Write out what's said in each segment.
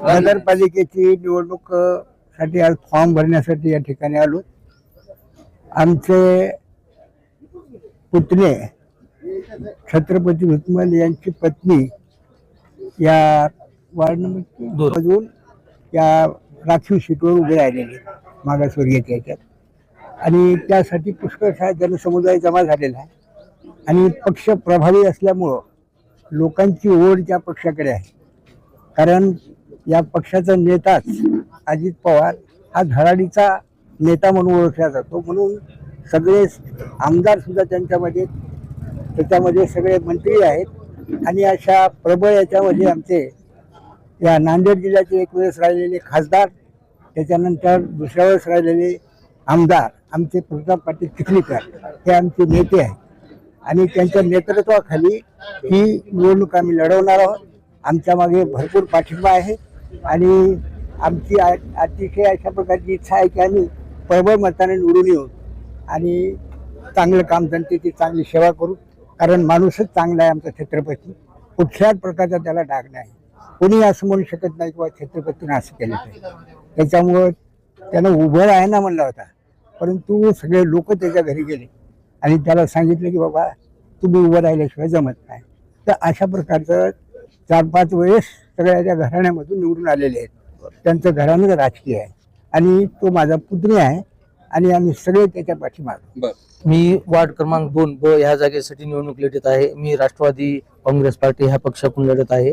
नगरपालिकेची निवडणूकसाठी आज फॉर्म भरण्यासाठी या ठिकाणी आलो. आमचे पुतणे छत्रपती भुतमल यांची पत्नी या वार्ड नंबर अजून या राखीव सीटवर उभे राहिलेले मागासवर्गीयच्या याच्यात आणि त्यासाठी पुष्कळसा जनसमुदाय जमा झालेला आहे. आणि पक्ष प्रभावी असल्यामुळं लोकांची ओढ त्या पक्षाकडे आहे. कारण या पक्षाचा नेताच अजित पवार हा धडाडीचा नेता म्हणून ओळखला जातो. म्हणून सगळे आमदार सुद्धा त्यांच्यामध्ये त्याच्यामध्ये सगळे मंत्री आहेत. आणि अशा प्रबळ याच्यामध्ये आमचे या नांदेड जिल्ह्याचे एक वेळेस राहिलेले खासदार त्याच्यानंतर दुसऱ्या वेळेस राहिलेले आमदार आमचे प्रताप पाटील चिखलीकर हे आमचे नेते आहेत. आणि त्यांच्या नेतृत्वाखाली ही निवडणूक आम्ही लढवणार आहोत. आमच्या मागे भरपूर पाठिंबा आहे. आणि आमची आ- अतिशय अशा प्रकारची इच्छा आहे की आम्ही प्रबळ मताने निवडून येऊ आणि चांगलं काम जनतेची चांगली सेवा करू. कारण माणूसच चांगला आहे आमचा छत्रपती. कुठल्याच प्रकारचा त्याला डाग नाही. कोणी असं म्हणू शकत नाही किंवा छत्रपतीनं असं केलं पाहिजे. त्याच्यामुळं त्यानं उभं आहे ना म्हणला होता. परंतु सगळे लोक त्याच्या घरी गेले. आणि त्याला सांगितलं की बाबा तुम्ही उभं राहिल्याशिवाय जमत नाही. तर अशा प्रकारचं चार पाच वेळेस सगळ्या त्या घराण्यामधून निवडून आलेले आहेत. त्यांचं घराणं राजकीय आहे. आणि तो माझा पुतणी आहे. आणि आम्ही सगळे त्याच्या पाठीमागे. मी वार्ड क्रमांक दोन ब ह्या जागेसाठी निवडणूक लढत आहे. मी राष्ट्रवादी काँग्रेस पार्टी ह्या पक्षातून लढत आहे.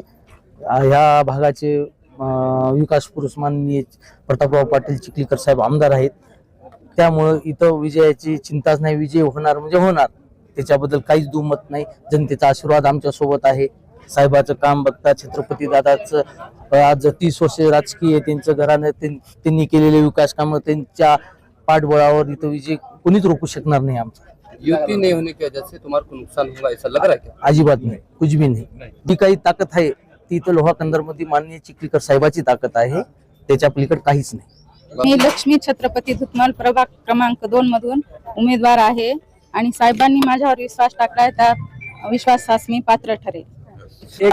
ह्या भागाचे विकास पुरुष माननीय प्रतापराव पाटील चिखलीकर साहेब आमदार आहेत. त्यामुळं इथं विजयाची चिंताच नाही. विजय होणार म्हणजे होणार. त्याच्याबद्दल काहीच दुमत नाही. जनतेचा आशीर्वाद आमच्यासोबत आहे. साहेबाचं काम बघता छत्रपती दादाचं आज तीस वर्ष राजकीय त्यांचं घरानं त्यां- त्यांनी केलेले विकास कामं त्यांच्या पाठबळावर इथं विजय कोणीच रोखू शकणार नाही आमचा. युति नहीं होने की वजह से तुम्हारे को नुकसान होगा ऐसा लग रहा है क्या अजिबात नाही कुछ भी नाही. जी काही ताकद आहे ती इथं लोहा कंदरमध्ये माननीय चिखलीकर साहेबाची ताकद आहे त्याच्या पलीकडे काहीच नाही. मी लक्ष्मी छत्रपती धुतमल प्रभाग क्रमांक दोन मधून उमेदवार आहे आणि साहेबांनी माझ्यावर विश्वास टाकलाय त्या विश्वासास मी पात्र ठरेल. Sí.